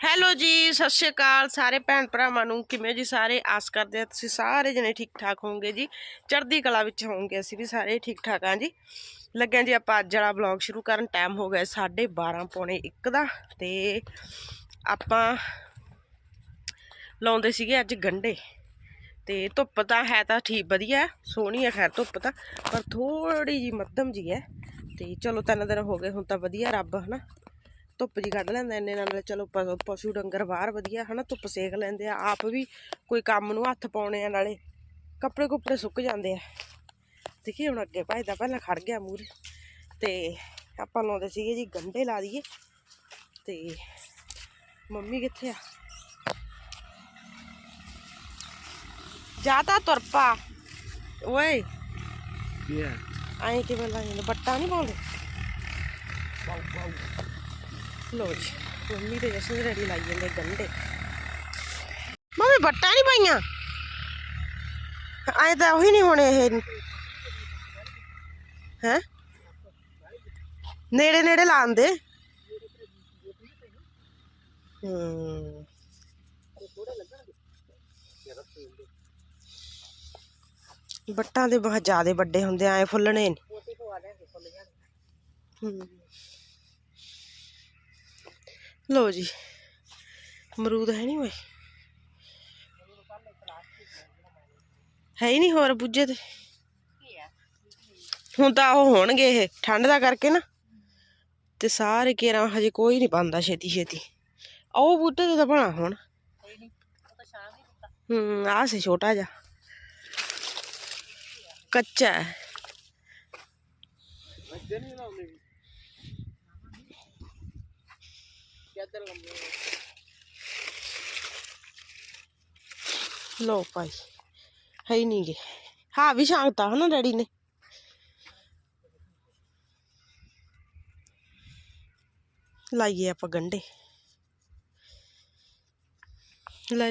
Hello ਜੀ, ਸਤਿ ਸ਼੍ਰੀ ਅਕਾਲ ਸਾਰੇ ਭੈਣ ਭਰਾਵਾਂ ਨੂੰ। ਕਿਵੇਂ ਜੀ ਸਾਰੇ? ਆਸ ਕਰਦੇ ਆ ਤੁਸੀਂ ਸਾਰੇ ਜਣੇ ਠੀਕ ਠਾਕ ਹੋਵੋਗੇ ਜੀ। ਚੜ੍ਹਦੀ ਕਲਾ ਵਿੱਚ ਹੋਵੋਗੇ ਅਸੀਂ ਵੀ ਸਾਰੇ ਠੀਕ ਠਾਕ ਆ ਜੀ। ਲੱਗਿਆ ਜੀ ਆਪਾਂ ਅੱਜ ਵਾਲਾ ਵਲੌਗ ਸ਼ੁਰੂ ਕਰਨ। ਟਾਈਮ ਹੋ ਗਿਆ 12:30 ਪੌਣੇ 1 ਦਾ ਤੇ ਆਪਾਂ ਲਾਉਂਦੇ ਸੀਗੇ ਅੱਜ ਗੰਡੇ ਤੇ ਧੁੱਪ ਤਾਂ ਹੈ ਤਾਂ ਠੀਕ ਵਧੀਆ, ਸੋਹਣੀ ਹੈ ਖੈਰ ਧੁੱਪ ਤਾਂ, ਪਰ ਥੋੜੀ ਜੀ ਮੱਧਮ ਜੀ ਹੈ। ਤੇ ਚਲੋ ਤਿੰਨ ਦਿਨ ਹੋ ਗਏ, ਹੁਣ ਤਾਂ ਵਧੀਆ ਰੱਬ ਹਨਾ। ਧੁੱਪ ਜੀ ਕੱਢ ਲੈਂਦਾ ਇੰਨੇ ਨਾਲ ਚਲੋ ਪਸ਼ੂ ਡੰਗਰ ਬਾਹਰ ਵਧੀਆ ਹਨਾ ਧੁੱਪ ਸੇਕ ਲੈਂਦੇ ਆ ਆਪ ਵੀ ਕੋਈ ਕੰਮ ਨੂੰ ਹੱਥ ਪਾਉਣੇ ਆ ਨਾਲੇ ਕੱਪੜੇ ਕੁੱਪੜੇ ਸੁੱਕ ਜਾਂਦੇ ਆ। ਦੇਖੀ ਹੁਣ ਅੱਗੇ ਭਜਦਾ ਪਹਿਲਾਂ ਖੜ ਗਿਆ ਮੂਰੇ ਤੇ ਆਪਾਂ ਲਾਉਂਦੇ ਸੀਗੇ ਜੀ ਗੰਡੇ ਲਾ ਦਈਏ ਤੇ ਮੰਮੀ ਕਿੱਥੇ ਆ? ਜਾ ਤਾਂ ਤੁਰ ਪਾ। ਓਏ ਕੀ ਹੈ? ਐਂ ਕਿਵੇਂ ਲਾਉਂਦੇ ਬੱਟਾ ਨਹੀਂ ਪਾਉਂਦੇ? ਲੋ ਜੀ, ਮੰਮੀ ਤੇ ਜਸ਼ਨ ਰੈਡੀ ਲਾਈ ਜਾਂਦੇ ਗੰਡੇ। ਮੰਮੀ ਬੱਟਾ ਨਹੀਂ ਪਾਈਆਂ? ਐਂ ਤਾਂ ਉਹੀ ਨਹੀਂ ਹੋਣੇ ਇਹ। ਹੈ? ਨੇੜੇ ਨੇੜੇ ਲਾਉਂਦੇ ਹੂੰ। ਬੱਟਾਂ ਦੇ ਬਹੁਤ ਜ਼ਿਆਦੇ ਵੱਡੇ ਹੁੰਦੇ ਐ ਫੁੱਲਣੇ ਨੀ। ਹੂੰ। ਲੋ ਜੀ, ਅਮਰੂਦ ਹੈ ਨਹੀਂ ਓਏ। ਹੈ ਹੀ ਨਹੀਂ ਹੋਰ ਬੁੱਝੇ ਤੇ। ਹੁਣ ਤਾਂ ਉਹ ਹੋਣਗੇ ਇਹ, ਠੰਡ ਦਾ ਕਰਕੇ ਨਾ। ਤੇ ਸਾਰੇ ਕੇਰਾਂ ਹਜੇ ਕੋਈ ਨਹੀਂ ਪਾਉਂਦਾ ਛੇਤੀ ਛੇਤੀ। ਉਹ ਬੂਟੇ ਤੇ ਤਾਂ ਬਣਾ ਹੁਣ। ਹੂੰ ਆ ਸੀ ਛੋਟਾ ਜਿਹਾ। ਕੱਚਾ ਹੈ। ਵੱਜੇ ਨਹੀਂ ਲਾਉਂਦੇ ਕਿੱਧਰ ਲੰਮੇ ਲੋ ਭਾਈ ਹੈ ਹੀ ਨਹੀਂ ਗੇ ਹਾਂ ਵੀ ਸ਼ਾਂਗਤਾ ਹਨਾ ਡੈਡੀ ਨੇ ਲਾਈਏ ਆਪਾਂ ਗੰਡੇ ਲੈ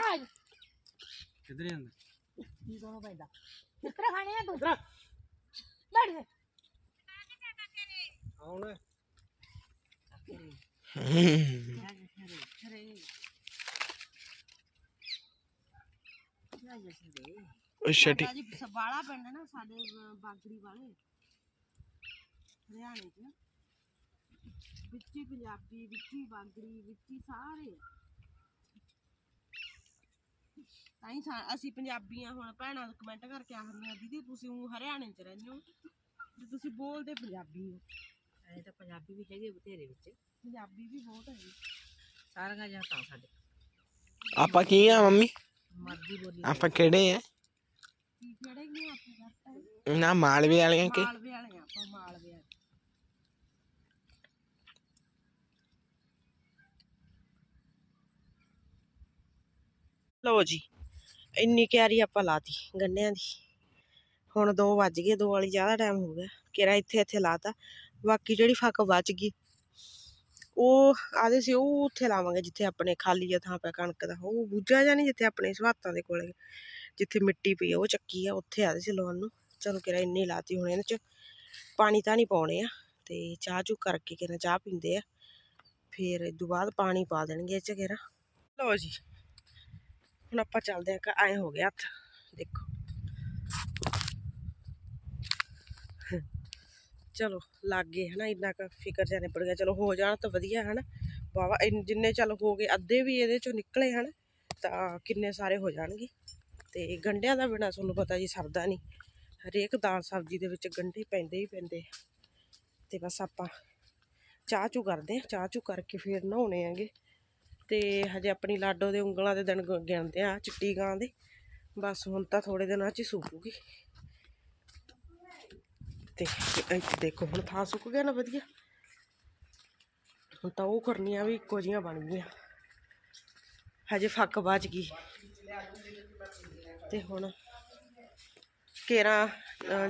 ਆਜੋ। ਕਿੱਧਰ ਜਾਂਦਾ? ਕੀ ਦੋਨੋਂ ਪੈਂਦਾ ਕਿਤਰਾ ਖਾਣੇ ਆ ਤੂੰ? ਬੈਠ ਜਾ। ਆਉਣ ਅੱਛਾ ਸਾਡਾ ਜੀ ਸਬਾਲਾ ਪਿੰਡ ਹੈ ਨਾ ਸਾਡੇ ਬਾਗੜੀ ਵਾਲੇ। ਹਰਿਆਣੇ ਚ। ਵਿੱਚੀ ਪੰਜਾਬੀ ਵਿੱਚੀ ਬਾਗੜੀ ਵਿੱਚੀ ਸਾਰੇ। ਤਾਂ ਹੀ ਸਾ- ਅਸੀਂ ਪੰਜਾਬੀਆਂ ਹੁਣ ਭੈਣਾਂ ਕਮੈਂਟ ਕਰਕੇ ਆਖਦੀਆਂ ਦੀਦੀ ਤੁਸੀਂ ਉਹ ਹਰਿਆਣੇ ਚ ਰਹਿੰਦੇ ਹੋ ਤੇ ਤੁਸੀਂ ਬੋਲਦੇ ਪੰਜਾਬੀ ਹੋ। ਐ ਤਾਂ ਪੰਜਾਬੀ ਵੀ ਹੈਗੇ ਬਥੇਰੇ ਵਿੱਚ। ਪੰਜਾਬੀ ਵੀ ਬਹੁਤ ਹੈ ਜੀ। ਸਾਰੀਆਂ ਜਾਂ ਤਾਂ ਸਾਡੇ। ਆਪਾਂ ਕੀ ਆ ਮੰਮੀ? ਮਰਜ਼ੀ ਬੋਲੀ ਆਪਾਂ ਕਿਹੜੇ ਆ? ਕੀ ਕਿਹੜੇ ਨੇ ਆਪਾਂ ਕਰਤਾ ਨਾ ਮਾਲਵੇ ਵਾਲੀਆਂ ਕਿ? ਮਾਲਵੇ ਵਾਲੇ ਆਪਾਂ ਮਾਲਵੇ ਵਾਲੇ। ਲਓ ਜੀ। ਇੰਨੀ ਕਿਆਰੀ ਆਪਾਂ ਲਾਤੀ ਗੰਨਿਆਂ ਦੀ। ਹੁਣ 2 ਵੱਜ ਗਏ 2 ਵਾਲੀ ਜ਼ਿਆਦਾ ਟਾਈਮ ਹੋ ਗਿਆ। ਕਿਰਾ ਇੱਥੇ ਇੱਥੇ ਲਾਤਾ ਬਾਕੀ ਜਿਹੜੀ ਫੱਕ ਬਚ ਗਈ, ਉਹ ਆਦੇ ਸੀ, ਉਹ ਉੱਥੇ ਲਾਵਾਂਗੇ, ਜਿੱਥੇ ਆਪਣੇ ਖਾਲੀ ਜਿਹਾ ਥਾਂ ਪਿਆ ਕਣਕ ਦਾ। ਉਹ ਬੂਝਾ ਜਾਂ ਨਹੀਂ ਜਿੱਥੇ ਆਪਣੇ ਸਵਾਤਾਂ ਦੇ ਕੋਲੇ, ਜਿੱਥੇ ਮਿੱਟੀ ਪਈ ਆ, ਉਹ ਚੱਕੀ ਆ, ਉੱਥੇ ਆਦੇ ਸੀ ਲਾਉਣ ਨੂੰ। ਚਲੋ ਕਿਰਾ ਇੰਨੀ ਲਾਤੀ ਹੁਣ ਇਹਨਾਂ ਚ ਪਾਣੀ ਤਾਂ ਨਹੀਂ ਪਾਉਣੇ ਆ। ਤੇ ਚਾਹ ਚੂ ਕਰਕੇ ਕਿਰਾ ਚਾਹ ਪੀਂਦੇ ਆ। ਫਿਰ ਇਸ ਤੋਂ ਬਾਅਦ ਪਾਣੀ ਪਾ ਦੇਣਗੇ ਇਹ ਚ ਕਿਰਾ ਲਓ ਜੀ। ਹੁਣ ਆਪਾਂ ਚੱਲਦੇ ਆ ਐ ਹੋ ਗਿਆ ਹੱਥ। ਦੇਖੋ। ਚਲੋ, ਲੱਗ ਗਏ ਹਨਾ, ਇੰਨਾ ਕੁ ਫਿਕਰ ਜਾਨੇ ਪੜ ਗਿਆ। ਚਲੋ, ਹੋ ਜਾਣ ਤਾਂ ਵਧੀਆ ਹਨਾ। ਵਾਵਾ ਜਿੰਨੇ ਚੱਲ ਹੋ ਗਏ, ਅੱਧੇ ਵੀ ਇਹਦੇ ਚੋਂ ਨਿਕਲੇ ਹਨ, ਤਾਂ ਕਿੰਨੇ ਸਾਰੇ ਹੋ ਜਾਣਗੇ। ਤੇ ਗੰਡਿਆਂ ਦਾ ਬਿਨਾ ਤੁਹਾਨੂੰ ਪਤਾ ਜੀ ਸਰਦਾ ਨਹੀਂ। ਹਰੇਕ ਦਾਲ ਸਬਜ਼ੀ ਦੇ ਵਿੱਚ ਗੰਢੇ ਪੈਂਦੇ ਹੀ ਪੈਂਦੇ। ਤੇ ਬਸ ਆਪਾਂ ਚਾਹ ਚੂ ਕਰਦੇ ਆ ਚਾਹ ਚੂ ਕਰਕੇ ਫਿਰ ਨਹਾਉਣੇ ਆਂਗੇ ਤੇ ਹਜੇ ਆਪਣੀ ਲਾਡੋ ਦੇ ਉਂਗਲਾਂ ਦੇ ਦਿਨ ਗ- ਗਿਣਦੇ ਆ, ਚਿੱਟੀ ਗਾਂ ਦੇ। ਬਸ ਹੁਣ ਤਾਂ ਥੋੜੇ ਦਿਨਾਂ 'ਚ ਹੀ ਸੁੱਕੂਗੀ ਤੇ ਇੱਥੇ ਦੇਖੋ, ਹੁਣ ਥਾਂ ਸੁੱਕ ਗਿਆ ਨਾ ਵਧੀਆ। ਹੁਣ ਤਾਂ ਉਹ ਕਰਨੀਆਂ ਵੀ ਇੱਕੋ ਜੀਆਂ ਬਣ ਗਈਆਂ। ਹਜੇ ਫੱਕ ਬਚ ਗਈ। ਤੇ ਹੁਣ ਕੇਰਾ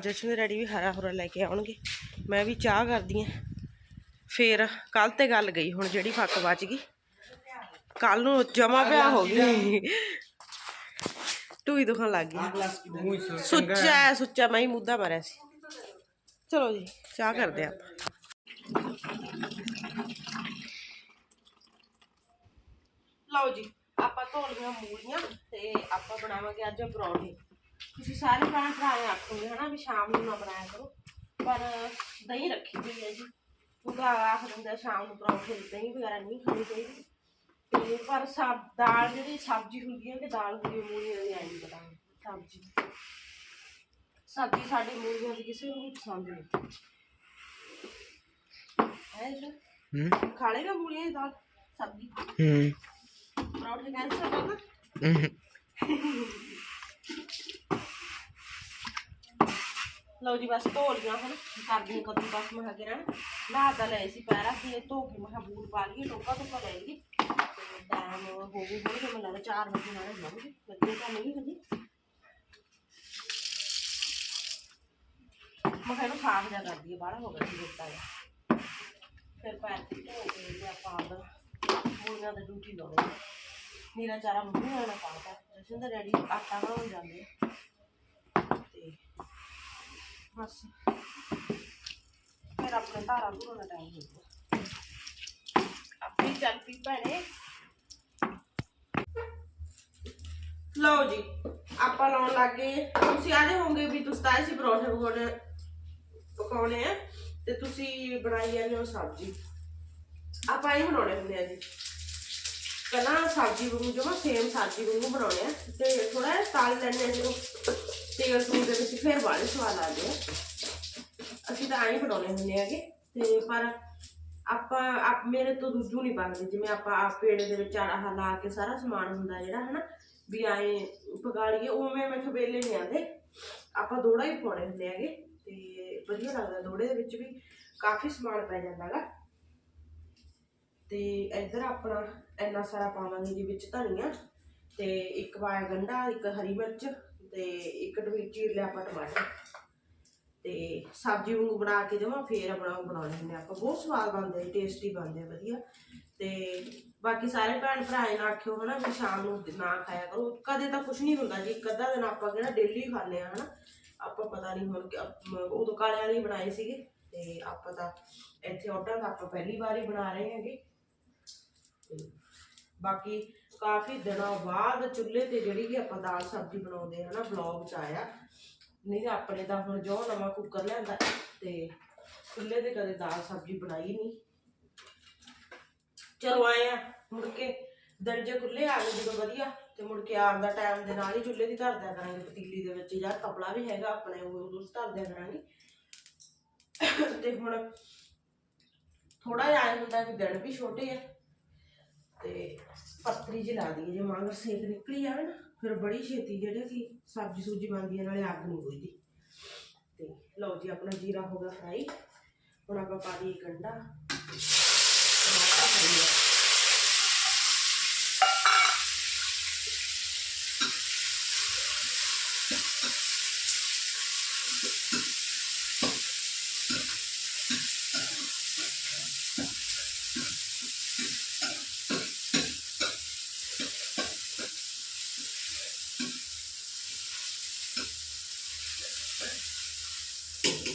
ਜਸ਼ਨ ਰੈਡੀ ਵੀ ਹਰਾ ਹੁਰਾ ਲੈ ਕੇ ਆਉਣਗੇ। ਮੈਂ ਵੀ ਚਾਹ ਕਰਦੀ ਆਂ। ਫੇਰ ਕੱਲ ਤੇ ਗੱਲ ਗਈ, ਹੁਣ ਜਿਹੜੀ ਫੱਕ ਬਚ ਗਈ। ਕੱਲ ਨੂੰ ਜਮਾ ਪਿਆ ਹੋ ਗਈ। ਟੂਈ ਦੁਖਣ ਲੱਗ ਗਈ। ਸੁੱਚਾ ਸੁੱਚਾ ਮੈਂ ਹੀ ਮੁੱਦਾ ਮਾਰਿਆ ਸੀ। ਚਲੋ ਜੀ ਚਾਹ ਕਰਦੇ ਆਪਾਂ ਲਓ ਜੀ ਆਪਾਂ ਧੋ ਲਈਆਂ ਮੂਲੀਆਂ ਤੇ ਆਪਾਂ ਬਣਾਵਾਂਗੇ ਅੱਜ ਪਰੌਂਠੇ। ਤੁਸੀਂ ਸਾਰੇ ਭੈਣ ਭਰਾ ਨੇ ਆਖੋਗੇ ਹਨਾ ਵੀ ਸ਼ਾਮ ਨੂੰ ਨਾ ਬਣਾਇਆ ਕਰੋ ਪਰ ਦਹੀਂ ਰੱਖੀ ਹੋਈ ਹੈ ਜੀ। ਉਹਦਾ ਆਖ ਦਿੰਦਾ ਸ਼ਾਮ ਨੂੰ ਪਰੌਂਠੇ ਦਹੀਂ ਵਗੈਰਾ ਨਹੀਂ ਖਾਣੀ ਚਾਹੀਦੀ। ਤੇ ਪਰ ਸਬ ਦਾਲ ਜਿਹੜੀ ਸਬਜ਼ੀ ਹੁੰਦੀ ਹੈ ਕਿ ਦਾਲ ਹੁੰਦੀ ਹੈ ਮੂਲੀਆਂ ਦੀ ਆਈ ਨਹੀਂ ਪਤਾ ਸਬਜ਼ੀ। ਸਬਜ਼ੀ ਸਾਡੀ ਮੂਲੀਆਂ ਦੀ ਕਿਸੇ ਨੂੰ ਨਹੀਂ ਪਸੰਦ ਨਹੀਂ ਹੈ ਜੀ। ਹੂੰ। ਖਾ ਲੇਗਾ ਮੂਲੀਆਂ ਦੀ ਦਾਲ ਸਬਜ਼ੀ? ਹੂੰ। ਪਰੌਂਠੇ ਕੈਂਸਲ ਕਰਨਾ ਹੂੰ। ਲਓ ਜੀ ਬਸ ਧੋ ਲਿਆ ਹੁਣ ਕਰਦੀ ਹਾਂ ਕਦੋਂ ਬਸ ਮੈਂ ਕਿਹਾ ਰਹਿਣ। ਨਹਾ ਤਾਂ ਲਏ ਸੀ ਪੈਰਾ ਤੇ ਧੋ ਕੇ ਮੈਂ ਕਿਹਾ ਬੂਟ ਪਾ ਲਈਏ ਟੋਕਾ ਟੋਕਾ ਲੈ ਲਈਏ। ਤੇ ਟਾਈਮ ਹੋ ਗਈ ਹੁਣ ਤੇ ਮੈਨੂੰ ਲੱਗਦਾ 4 ਵਜੇ ਨਾਲ ਜਾਵਾਂਗੇ ਲੱਗੇ ਤਾਂ ਨਹੀਂ ਹਜੇ। ਮੈਂ ਕਿਹਾ ਇਹਨੂੰ ਸਾਫ਼ ਜਾ ਕਰਦੀ ਹੈ ਬਾਹਲਾ ਹੋ ਗਿਆ ਸੀ ਦਿੱਤਾ ਹੈ ਫਿਰ ਪੈਰ ਤੇ ਧੋ ਕੇ ਤੇ ਆਪਾਂ ਆਪਦਾ ਮੂਲੀਆਂ ਡਿਊਟੀ ਲਾਉਣੀ ਮੇਰਾ ਚਾਰਾ ਮੰਮੀ ਨਾਲ ਪਾਤਾ ਜਸ਼ਨ ਦਾ ਰੈਡੀ ਆਟਾ ਬਣਾਉਣ ਜਾਂਦੇ ਤੇ ਬਸ। ਫਿਰ ਆਪਣੇ ਧਾਰਾਂ ਧੁਰਾਂ ਦਾ ਟਾਈਮ ਹੋ ਗਿਆ। ਆਪਣੀ ਚੱਲ ਪਈ ਭੈਣੇ। ਲਓ ਜੀ, ਆਪਾਂ ਲਾਉਣ ਲੱਗੇ ਤੁਸੀਂ ਆਦੇ ਹੋਵੋਗੇ ਵੀ ਤੁਸੀਂ ਤਾਂ ਸੀ ਪਰੌਂਠੇ ਪਕਾਉਣੇ ਪਕਾਉਣੇ ਆ, ਤੇ ਤੁਸੀਂ ਬਣਾਈ ਜਾਂਦੇ ਹੋ ਸਬਜ਼ੀ। ਆਪਾਂ ਇਹ ਬਣਾਉਣੇ ਹੁੰਦੇ ਆ ਜੀ। ਪਹਿਲਾਂ ਸਬਜ਼ੀ ਵਾਂਗੂ ਜਮਾ ਸੇਮ ਸਬਜ਼ੀ ਵਾਂਗੂ ਬਣਾਉਣੇ ਆ, ਤੇ ਥੋੜਾ ਜਿਹਾ ਤਲ ਲੈਣੇ ਆ ਜਦੋਂ ਤੇਲ ਤੂਲ ਦੇ ਵਿੱਚ, ਫਿਰ ਬਾਲੇ ਸਵਾਦ ਆਉਂਦੇ ਆ। ਅਸੀਂ ਤਾਂ ਐਂ ਬਣਾਉਣੇ ਹੁੰਦੇ ਹੈਗੇ, ਤੇ ਪਰ ਆਪਾਂ, ਆਪ ਮੇਰੇ ਤੋਂ ਦੂਜੂ ਨਹੀਂ ਬਣਦੇ। ਜਿਵੇਂ ਆਪਾਂ ਆਪ ਪੇੜੇ ਦੇ ਵਿੱਚ ਆਹ ਲਾ ਕੇ ਸਾਰਾ ਸਮਾਨ ਹੁੰਦਾ ਜਿਹੜਾ, ਹਨਾ? ਵੀ ਆਏ ਪਕਾ ਲਈਏ ਉਵੇਂ ਮੈਥੋਂ ਵੇਲੇ ਨਹੀਂ ਆਉਂਦੇ। ਆਪਾਂ ਦੋੜਾ ਹੀ ਪਾਉਣੇ ਹੁੰਦੇ ਹੈਗੇ। ਤੇ ਵਧੀਆ ਲੱਗਦਾ ਦੋੜੇ ਦੇ ਵਿੱਚ ਵੀ ਕਾਫੀ ਸਮਾਨ ਪੈ ਜਾਂਦਾ ਗਾ ਤੇ ਇੱਧਰ ਆਪਣਾ ਇੰਨਾ ਸਾਰਾ ਪਾਵਾਂਗੇ ਜੀ ਵਿੱਚ ਧਨੀਆ। ਤੇ ਇੱਕ ਪਾਇਆ ਗੰਢਾ ਇੱਕ ਹਰੀ ਮਿਰਚ, ਤੇ ਇੱਕ ਟਮੀ ਚੀਰ ਲਿਆ ਆਪਾਂ ਟਮਾਟਰ। ਤੇ ਸਬਜ਼ੀ ਵਾਂਗੂ ਬਣਾ ਕੇ ਜਮਾ ਫੇਰ ਆਪਣਾ ਬਣਾਉਣੇ ਹੁੰਦੇ ਆਪਾਂ। ਬਹੁਤ ਸਵਾਦ ਬਣਦੇ ਟੇਸਟੀ ਬਣਦੇ ਵਧੀਆ। ਤੇ ਬਾਕੀ ਸਾਰੇ ਭੈਣ ਭਰਾ ਇਹ ਆਖਿਓ ਹਨਾ ਵੀ ਸ਼ਾਮ ਨੂੰ ਨਾ ਖਾਇਆ ਕਰੋ। ਕਦੇ ਤਾਂ ਕੁਝ ਨਹੀਂ ਹੁੰਦਾ ਜੀ, ਇੱਕ ਅੱਧਾ ਦਿਨ ਆਪਾਂ ਕਿਹੜਾ ਡੇਲੀ ਖਾਂਦੇ ਆ ਹਨਾ। ਆਪਾਂ ਪਤਾ ਨਹੀਂ ਹੁਣ ਕਿ ਅਪ- ਉਦੋਂ ਕਾਲੇ ਵਾਲੇ ਹੀ ਬਣਾਏ ਸੀਗੇ। ਤੇ ਆਪਾਂ ਤਾਂ ਇੱਥੇ ਔਡਰ ਦਾ ਆਪਾਂ ਪਹਿਲੀ ਵਾਰ ਹੀ ਬਣਾ ਰਹੇ ਹੈਗੇ। ਤੇ ਬਾਕੀ ਕਾਫੀ ਦਿਨਾਂ ਬਾਅਦ ਚੁੱਲ੍ਹੇ ਤੇ ਜਿਹੜੀ ਕਿ ਆਪਾਂ ਦਾਲ ਸਬਜ਼ੀ ਬਣਾਉਂਦੇ ਹਨਾ ਬਲੌਗ ਚ ਆਇਆ। ਨਹੀਂ ਤਾਂ ਆਪਣੇ ਤਾਂ ਹੁਣ ਜੋ ਨਵਾਂ ਕੁੱਕਰ ਲਿਆਂਦਾ ਤੇ ਚੁੱਲ੍ਹੇ ਤੇ ਕਦੇ ਦਾਲ ਸਬਜ਼ੀ ਬਣਾਈ ਨਹੀਂ। ਚਲੋ ਆਏ ਆ ਮੁੜ ਕੇ, ਦਿਨ ਜੇ ਖੁੱਲੇ ਆ ਗਏ ਜਦੋਂ ਵਧੀਆ, ਤੇ ਮੁੜ ਕੇ ਆਉਣ ਦਾ ਟਾਈਮ ਦੇ ਨਾਲ ਹੀ ਚੁੱਲ੍ਹੇ ਦੀ ਧਰ ਦਿਆ ਕਰਾਂਗੇ, ਪਤੀਲੀ ਦੇ ਵਿੱਚ ਯਾਰ ਤਪਲਾ ਵੀ ਹੈਗਾ ਆਪਣੇ, ਉਹ ਉਦੋਂ ਧਰ ਦਿਆ ਕਰਾਂਗੇ। ਤੇ ਹੁਣ ਥੋੜਾ ਜਿਹਾ ਆਏ ਹੁੰਦਾ ਕਿ ਦਿਨ ਵੀ ਛੋਟੇ ਆ, ਤੇ ਪੱਤਰੀ ਜਿਹੀ ਲਾ ਦਈਏ, ਜੇ ਮਾਂਗਰ ਸੇਕ ਨਿਕਲੀ ਜਾਵੇ ਨਾ। ਫਿਰ ਬੜੀ ਛੇਤੀ ਜਿਹੜੇ ਕਿ ਸਬਜ਼ੀ ਸੂਜੀ ਬਣਦੀ ਹੈ ਨਾਲੇ ਅੱਗ ਨਹੀਂ ਬੁਝਦੀ। ਤੇ ਲਓ ਜੀ, ਆਪਣਾ ਜੀਰਾ ਹੋ ਗਿਆ ਫਰਾਈ ਹੁਣ ਆਪਾਂ ਪਾ ਦਈਏ ਗੰਡਾ ਟਮਾਟਰ ਪਾ ਦਈਏ।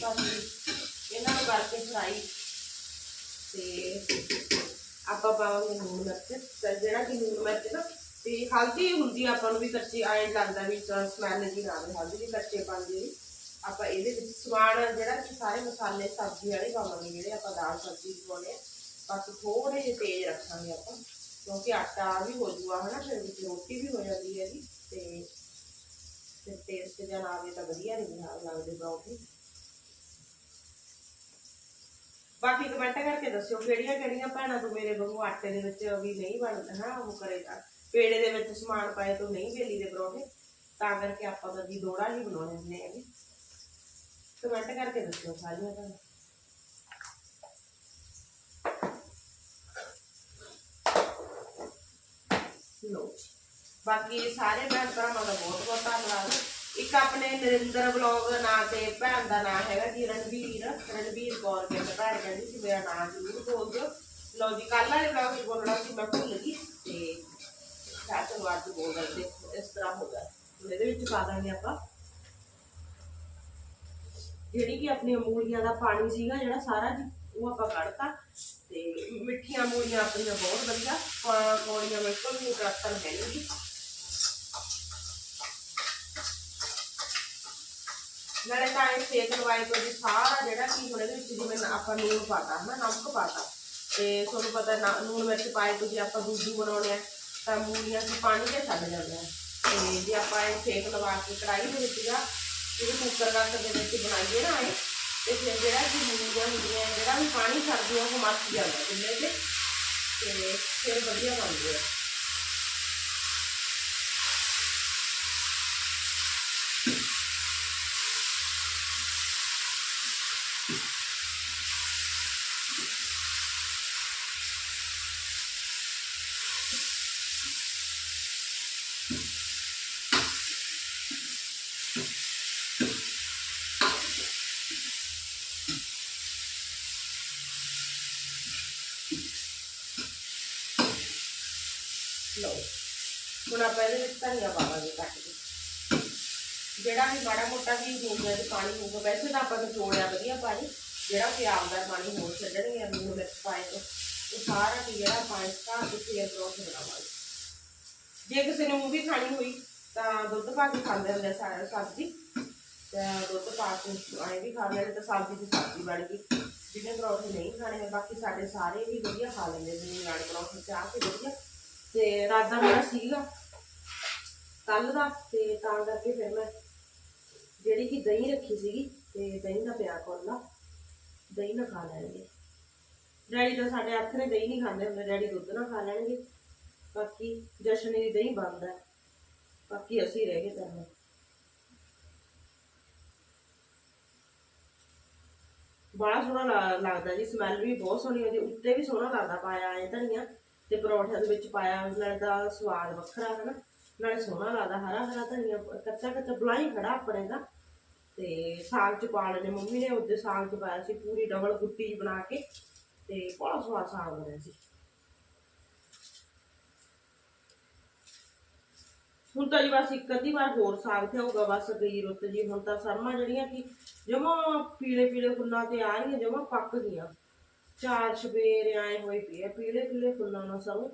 ਬਸ ਇਹਨਾਂ ਨੂੰ ਕਰਕੇ ਫਰਾਈ ਤੇ ਆਪਾਂ ਪਾਵਾਂਗੇ ਲੂਣ ਮਿਰਚ, ਤੇ ਜਿਹੜਾ ਕਿ ਲੂਣ ਮਿਰਚ ਨਾ, ਤੇ ਹਲਦੀ ਹੁੰਦੀ ਆਪਾਂ ਨੂੰ ਵੀ ਕੱਚੀ ਆਏ ਲੱਗਦਾ ਵੀ ਸਮੈਲ ਜੀ ਨਾ ਆਵੇ, ਹਲਦੀ ਵੀ ਕੱਚੇ ਪਾਉਂਦੇ ਨੇ ਆਪਾਂ ਇਹਦੇ ਵਿੱਚ ਸਮਾਨ ਜਿਹੜਾ ਕਿ ਸਾਰੇ ਮਸਾਲੇ, ਸਬਜ਼ੀ ਵਾਲੇ ਪਾਵਾਂਗੇ, ਜਿਹੜੇ ਆਪਾਂ ਦਾਲ, ਸਬਜ਼ੀ ਬਣਾਉਣੇ ਆ। ਬਸ ਥੋੜੇ ਜਿਹੇ ਤੇਜ਼ ਰੱਖਾਂਗੇ ਆਪਾਂ, ਕਿਉਂਕਿ ਆਟਾ ਵੀ ਹੋ ਜੂਗਾ, ਹਨਾ, ਫਿਰ ਵਿੱਚ ਰੋਟੀ ਵੀ ਹੋ ਜਾਂਦੀ ਹੈ ਜੀ ਤੇ ਤੇ ਟੇਸਟ ਜਾਂ ਆਵੇ ਤਾਂ ਵਧੀਆ ਨਹੀਂ ਲੱਗਦੇ ਪਰੌਂਠੇ। ਬਾਕੀ ਕਮੈਂਟ ਕਰਕੇ ਦੱਸਿਓ, ਕਿਹੜੀਆਂ ਕਿਹੜੀਆਂ ਭੈਣਾਂ ਤੋਂ ਮੇਰੇ ਵਾਂਗੂ ਆਟੇ ਦੇ ਵਿੱਚ ਵੀ ਨਹੀਂ ਬਣਦਾ, ਹਾਂ, ਉਹ ਕਰੇਗਾ ਪੇੜੇ ਦੇ ਵਿੱਚ ਸਮਾਨ ਪਾਏ ਤੋਂ ਨਹੀਂ ਵੇਲੀ ਦੇ ਪਰੌਂਠੇ, ਤਾਂ ਕਰਕੇ ਆਪਾਂ ਤਾਂ ਜੀ ਦੋੜਾ ਹੀ ਬਣਾਉਣੇ ਹੁੰਦੇ ਹੈਗੇ। ਕਮੈਂਟ ਕਰਕੇ ਦੱਸਿਓ ਸਾਰੀਆਂ ਤੁਹਾਨੂੰ ਲੋ ਬਾਕੀ ਸਾਰੇ ਭੈਣ ਭਰਾਵਾਂ ਦਾ ਬਹੁਤ ਬਹੁਤ ਧੰਨਵਾਦ। ਇੱਕ ਆਪਣੇ ਨਰਿੰਦਰ ਬਲੌਗ ਨਾਂ ਤੇ ਭੈਣ ਦਾ ਨਾਂ ਹੈਗਾ ਜੀ, ਰਣਵੀਰ ਰਣਵੀਰ ਕੌਰ ਕਹਿੰਦੇ, ਭੈਣ ਕਹਿੰਦੀ ਸੀ ਮੇਰਾ ਨਾਂ ਜ਼ਰੂਰ ਬੋਲ ਦਿਓ ਲਓ ਜੀ, ਕੱਲ੍ਹ ਵਾਲੇ ਬਲੌਗ ਵਿੱਚ ਬੋਲਣਾ ਸੀ, ਮੈਂ ਭੁੱਲ ਗਈ ਤੇ ਕਿਆ ਚਲੋ ਬੋਲ ਰਹੇ ਇਸ ਤਰ੍ਹਾਂ ਹੋ ਗਿਆ। ਇਹਦੇ ਵਿੱਚ ਪਾ ਦਾਂਗੇ ਆਪਾਂ। ਜਿਹੜੀ ਕਿ ਆਪਣੀਆਂ ਮੂਲੀਆਂ ਦਾ ਪਾਣੀ ਸੀਗਾ ਜਿਹੜਾ ਸਾਰਾ ਉਹ ਆਪਾਂ ਕੱਢਤਾ ਤੇ ਮਿੱਠੀਆਂ ਮੂਲੀਆਂ ਆਪਣੀਆਂ ਬਹੁਤ ਵਧੀਆ, ਪਾ- ਬਿਲਕੁਲ ਨਹੀਂ ਕੱਟਣ ਹੈ ਨਾਲੇ ਤਾਂ ਇਹ ਸੇਕ ਲਵਾਏ ਤੋਂ ਜੀ ਸਾਰਾ ਜਿਹੜਾ ਕੀ ਹੁਣ ਇਹਦੇ ਵਿੱਚ ਜਿਵੇਂ ਆਪਾਂ ਨੂਣ ਪਾਤਾ, ਹਨਾ, ਨਮਕ ਪਾਤਾ। ਤੇ ਤੁਹਾਨੂੰ ਪਤਾ ਨਾ ਨੂਣ ਮਿਰਚ ਪਾਏ ਤੋਂ ਜੇ ਆਪਾਂ ਦੂਜੂ ਬਣਾਉਣੇ ਆ, ਤਾਂ ਮੂਲੀਆਂ ਚ ਪਾਣੀ 'ਤੇ ਛੱਡ ਜਾਂਦੇ ਆ। ਤੇ ਜੇ ਆਪਾਂ ਇਹ ਸੇਕ ਲਵਾ ਕੇ ਕੜਾਈ ਦੇ ਵਿੱਚ ਜਾਂ ਜਿਹੜੇ ਕੁੱਕਰ ਕੱਟ ਦੇ ਵਿੱਚ ਬਣਾਈਏ ਨਾ ਇਹ, ਤੇ ਫਿਰ ਜਿਹੜਾ ਕਿ ਮੂਲੀਆਂ ਹੁੰਦੀਆਂ, ਜਿਹੜਾ ਵੀ ਪਾਣੀ ਛੱਡਦੀਆਂ, ਉਹ ਮੱਚ ਜਾਂਦਾ ਚੁੱਲ੍ਹੇ ਤੇ ਤੇ ਫਿਰ ਵਧੀਆ ਬਣਦੇ ਆ ਲਓ ਹੁਣ ਆਪਾਂ ਇਹਦੇ ਵਿੱਚ ਧਨੀਆ ਪਾਵਾਂਗੇ ਕੱਟ ਕੇ। ਜਿਹੜਾ ਵੀ ਮਾੜਾ ਮੋਟਾ ਵੀ ਹੋਊਗਾ ਤੇ ਪਾਣੀ ਹੋਊਗਾ ਵੈਸੇ ਤਾਂ ਆਪਾਂ ਨਿਚੋੜਿਆ ਵਧੀਆ ਪਾਣੀ ਜਿਹੜਾ ਕਿ ਆਪਦਾ ਪਾਣੀ ਹੋਰ ਛੱਡਣਗੇ ਲੂਣ ਵਿੱਚ ਪਾਏ ਤੋਂ ਉਹ ਸਾਰਾ ਕੀ ਜਿਹੜਾ ਪਾਣੀ ਘਾ ਕੇ ਫੇਰ ਪਰੌਂਠੇ ਬਣਾਵਾਂਗੇ ਜੇ ਕਿਸੇ ਨੇ ਉਹ ਵੀ ਖਾਣੀ ਹੋਈ ਤਾਂ ਦੁੱਧ ਪਾ ਕੇ ਖਾਂਦੇ ਹੁੰਦੇ ਆ ਸਾਰਾ ਸਬਜ਼ੀ। ਤੇ ਦੁੱਧ ਪਾ ਕੇ ਆਏ ਵੀ ਖਾ ਲੈਣੇ ਤਾਂ ਸਬਜ਼ੀ ਦੀ ਸਬਜ਼ੀ ਬਣ ਗਈ। ਜਿਹਨੇ ਪਰੌਂਠੇ ਨਹੀਂ ਖਾਣੇ ਆ, ਬਾਕੀ ਸਾਡੇ ਸਾਰੇ ਵੀ ਵਧੀਆ ਖਾ ਲੈਂਦੇ ਜਿਵੇਂ ਨਾਲ ਪਰੌਂਠੇ ਚਾਹ ਕੇ ਵਧੀਆ। ਤੇ ਰਾਤ ਦਾ ਮੇਰਾ ਸੀਗਾ ਕੱਲ ਦਾ ਤੇ ਤਾਂ ਕਰਕੇ ਫਿਰ ਮੈਂ ਜਿਹੜੀ ਕਿ ਦਹੀਂ ਰੱਖੀ ਸੀਗੀ ਤੇ ਦਹੀਂ ਦਾ ਪਿਆ ਕੋਲਾ ਦਹੀਂ ਨਾ ਖਾ ਲੈਣਗੇ। ਡੈਡੀ ਤਾਂ ਸਾਡੇ ਹੱਥ ਨੇ ਦਹੀਂ ਨਹੀਂ ਖਾਂਦੇ ਹੁੰਦੇ, ਡੈਡੀ ਦੁੱਧ ਨਾ ਖਾ ਲੈਣਗੇ। ਬਾਕੀ ਜਸ਼ਨ ਦੀ ਦਹੀਂ ਬੰਦ ਹੈ। ਬਾਕੀ ਅਸੀਂ ਰਹਿ ਗਏ ਤਾਂ ਬੜਾ ਸੋਹਣਾ ਲਾ- ਲੱਗਦਾ ਜੀ ਸਮੈਲ ਵੀ ਬਹੁਤ ਸੋਹਣੀ ਆਉਂਦੀ ਉੱਤੇ ਵੀ ਸੋਹਣਾ ਲੱਗਦਾ, ਪਾਇਆ ਇਹ ਧਨੀਆ ਤੇ ਪਰੌਂਠਿਆਂ ਦੇ ਵਿੱਚ ਪਾਇਆ, ਨਾਲੇ ਦਾ ਸਵਾਦ ਵੱਖਰਾ ਹੈ ਨਾ। ਨਾਲੇ ਸੋਹਣਾ ਲੱਗਦਾ ਹਰਾ ਹਰਾ ਧਨੀਆ ਕੱਚਾ ਕੱਚਾ ਬੁਲਾਈ ਖੜਾ ਆਪਣੇ ਦਾ ਤੇ ਸਾਗ ਚ ਪਾ ਲੈਣੇ ਮੰਮੀ ਨੇ ਉਹਦੇ ਸਾਗ ਚ ਪਾਇਆ ਸੀ ਪੂਰੀ ਡਬਲ ਗੁੱਟੀ ਬਣਾ ਕੇ, ਤੇ ਬੜਾ ਸਵਾਦ ਸਾਗ ਬਣਿਆ ਸੀ। ਹੁਣ ਤਾਂ ਜੀ ਬਸ ਇੱਕ ਅੱਧੀ ਵਾਰ ਹੋਰ ਸਾਗ ਤੇ ਹੋਊਗਾ ਬਸ ਗਈ ਰੁੱਤ ਜੀ, ਹੁਣ ਤਾਂ ਸਰਮਾ ਜਿਹੜੀਆਂ ਕਿ ਜਮਾ ਪੀਲੇ ਪੀਲੇ ਫੁੱਲਾਂ ਤੇ ਆ ਰਹੀਆਂ, ਜਮਾ ਪੱਕ ਗਈਆਂ। ਚਾਰ ਛਬੇਰੇ ਆਏ ਹੋਏ ਪਏ ਆ, ਪੀਲੇ ਪੀਲੇ ਫੁੱਲਾਂ ਨਾਲ ਸਭ।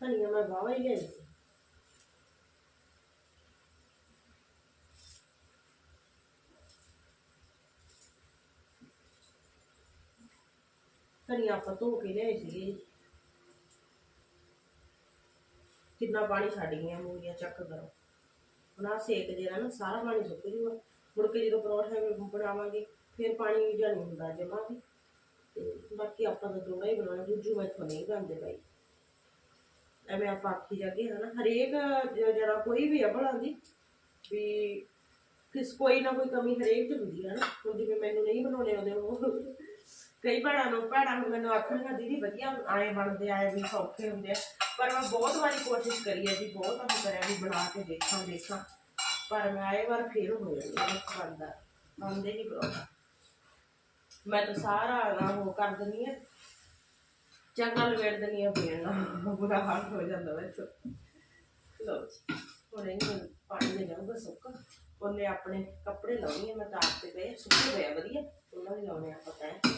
ਧਨੀਆ ਮੈਂ ਵਾਵਾ ਹੀ ਲਿਆਈ ਸੀ ਧਨੀਆ ਆਪਾਂ ਧੋ ਕੇ ਲਿਆਏ ਸੀਗੇ ਜੀ ਕਿੰਨਾ ਪਾਣੀ ਛੱਡ ਗਈਆਂ ਮੂਲੀਆਂ ਚੱਕ ਕਰੋ ਹੁਣ ਆਹ ਸੇਕ ਜਿਹੜਾ ਨਾ ਸਾਰਾ ਪਾਣੀ ਸੁੱਕ ਜੂਗਾ ਮੁੜ ਕੇ ਜਦੋਂ ਪਰੌਂਠੇ ਵੀ ਬਣਾਵਾਂਗੇ ਫਿਰ ਪਾਣੀ ਜਾਂ ਨਹੀਂ ਹੁੰਦਾ ਜਮਾ ਵੀ ਤੇ ਬਾਕੀ ਆਪਾਂ ਤਾਂ ਦੋੜਾ ਹੀ ਬਣਾਉਣਾ ਦੂਜੂ ਮੈਥੋਂ ਨਹੀਂ ਬਣਦੇ ਭਾਈ ਐਵੇਂ ਆਪਾਂ ਆਖੀ ਜਾਗੇ ਹਨਾ? ਹਰੇਕ ਜਿਹੜਾ ਕੋਈ ਵੀ ਆ ਬਣਾਉਂਦੀ ਵੀ ਕਿਸ, ਕੋਈ ਨਾ ਕੋਈ ਕਮੀ ਹਰੇਕ ਚ ਹੁੰਦੀ ਹੈ ਨਾ ਹੁਣ ਜਿਵੇਂ ਮੈਨੂੰ ਨਹੀਂ ਬਣਾਉਣੇ ਆਉਂਦੇ ਉਹ, ਕਈ ਭੈਣਾਂ ਨੂੰ ਭੈਣਾਂ ਨੂੰ ਮੈਨੂੰ ਆਖਣੀਆਂ ਦੀਦੀ ਵਧੀਆ, ਆਏ ਬਣਦੇ ਆਏ ਵੀ ਸੌਖੇ ਹੁੰਦੇ ਆ। ਪਰ ਮੈਂ ਬਹੁਤ ਵਾਰੀ ਕੋਸ਼ਿਸ਼ ਕਰੀ ਹੈ ਜੀ, ਬਹੁਤ ਵਾਰੀ ਕਰਿਆ ਵੀ ਬਣਾ ਕੇ ਦੇਖਾਂ ਦੇਖਾਂ। ਪਰ ਮੈਂ ਆਏ ਵਾਰ ਫੇਰ ਹੋ ਜਾਂਦੀ ਹਾਂ ਇੱਕ ਨਹੀਂ ਪਰੌਂਠਾ ਮੈਂ ਤਾਂ ਸਾਰਾ ਨਾ ਉਹ ਕਰ ਦਿੰਦੀ ਆ। ਚੰਗਾ ਲਵੇੜ ਦਿੰਦੀ ਹਾਂ ਪੀਣ ਨਾਲ ਬੁਰਾ ਹਾਲ ਹੋ ਜਾਂਦਾ ਵਿੱਚ। ਲਓ ਜੀ, ਹੁਣ ਇਹਨੂੰ ਪਾਣੀ ਦੇ ਜਾਊਗਾ ਸੁੱਕ। ਉਹਨੇ ਆਪਣੇ ਕੱਪੜੇ ਲਾਉਣੀ ਹੈ ਮੈਂ ਤਾਰ ਤੇ ਪਏ ਸੁੱਕੇ ਹੋਏ ਵਧੀਆ। ਉਹਨਾਂ ਦੇ ਲਾਉਣੇ ਆਪਾਂ ਤੈਅ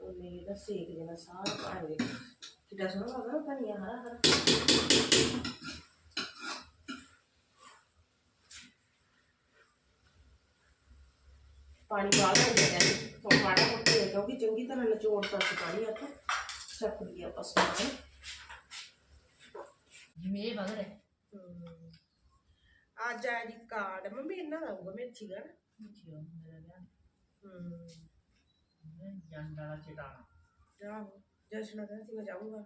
ਉਹਨੇ ਇਹਦਾ ਸੇਕ ਜਿਹੜਾ ਸਾਰਾ ਪਾਣੀ ਕਿੱਡਾ ਸੋਹਣਾ ਲੱਗਦਾ ਧਨੀਆ ਹਰਾ ਹਰਾ ਪਾਣੀ ਬਾਹਰ ਹੋ ਗਿਆ ਹੈ ਹੁਣ ਮਾੜਾ ਮੋਟਾ ਹੀ ਕਿਉਂਕਿ ਚੰਗੀ ਤਰ੍ਹਾਂ ਨਿਚੋੜ ਕਰਕੇ ਪਾਣੀ ਆਪਾਂ ਚੱਕ ਲਈ ਆਪਾਂ ਸਮਾਨ। ਜਿਵੇਂ ਇਹ ਵਗ ਰਿਹਾ ਅੱਜ ਆ ਜੀ ਕਾਰਡ। ਮੰਮੀ ਇਹਨਾਂ ਦਾ ਹੋਊਗਾ ਮੇਰਾ ਲਿਆ ਹੂੰ। ਜੰਡ ਵਾਲਾ ਚਟਾਣਾ। ਆਹੋ ਜਸ਼ਨ ਕਹਿੰਦਾ ਸੀ ਮੈਂ ਜਾਊਂਗਾ।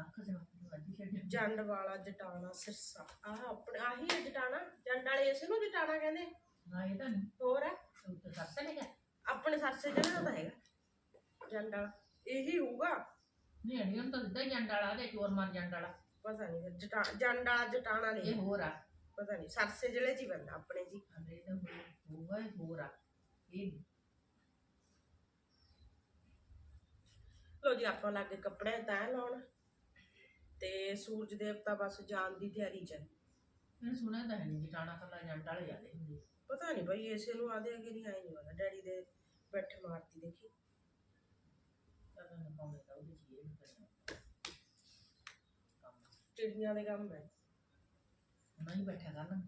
ਰੱਖ ਦੇ ਮੈਂ ਵੱਜ ਛੱਡ ਜੰਡ ਵਾਲਾ ਜਟਾਣਾ ਸਿਰਸਾ। ਆਹ ਆਪਣੇ ਆਹੀ ਜਟਾਣਾ? ਜੰਡ ਵਾਲੇ ਇਸ ਨੂੰ ਜਟਾਣਾ ਕਹਿੰਦੇ? ਨਾ ਇਹ ਤਾਂ ਨਹੀਂ ਹੋਰ ਹੈ ਉੱਤੇ ਸੱਸ ਨੇ ਕਿਹਾ। ਆਪਣੇ ਸਰਸੇ ਜਣਾ ਦਾ ਹੈਗਾ ਜੰਡ ਵਾਲਾ। ਇਹੀ ਹੋਊਗਾ। ਨਹੀਂ ਅੜੀਆਂ ਤਾਂ ਸਿੱਧਾ ਹੀ ਜੰਡ ਵਾਲਾ ਤੇ ਚੋਰ ਮਾਰ ਜੰਡ ਵਾਲਾ। ਪਤਾ ਨਹੀਂ ਜਟਾ ਜੰਡ ਵਾਲਾ ਜਟਾਣਾ ਇਹ ਨਹੀਂ ਹੋਰ ਆ। ਪਤਾ ਨਹੀਂ ਸਰਸੇ ਜ਼ਿਲ੍ਹੇ 'ਚ ਹੀ ਬੰਦਾ ਆਪਣੇ ਜੀ ਅੰਦੇ ਤਾਂ ਹੋਊਗਾ ਇਹ ਹੋਰ ਆ। ਇਹ ਨੀ। ਲੋ ਜੀ ਆਪਾਂ ਲੱਗੇ ਕੱਪੜੇ ਤੈਅ ਲਾਉਣ। ਤੇ ਸੂਰਜ ਦੇਵਤਾ ਬਸ ਜਾਣ ਦੀ ਤਿਆਰੀ 'ਚ ਹੈ। ਸੁਣਿਆ ਤਾਂ ਹੈ ਨਹੀਂ ਜਟਾਣਾ ਕੱਲਾ ਜੰਡ ਵਾਲੇ ਜਾਂਦੇ ਹੁੰਦੇ। ਪਤਾ ਨਹੀਂ ਬਈ ਇਸੇ ਨੂੰ ਆਦੇ ਕਿ ਨਹੀਂ ਆਏ ਨਹੀਂ ਪਤਾ ਡੈਡੀ ਦੇ ਬੈਠੇ ਮਾਰਤੀ ਦੇਖੀ। ਤਾਂ ਨਾ ਪਾਉਣੇ ਤਾਂ ਉਹਦੇ ਚ ਇਹ ਨਹੀਂ ਕਰਨਾ ਕੰਮ ਚਿੜੀਆਂ ਦੇ ਕੰਮ ਹੈ। ਨਹੀਂ ਬੈਠਾ ਕਰਨਾ।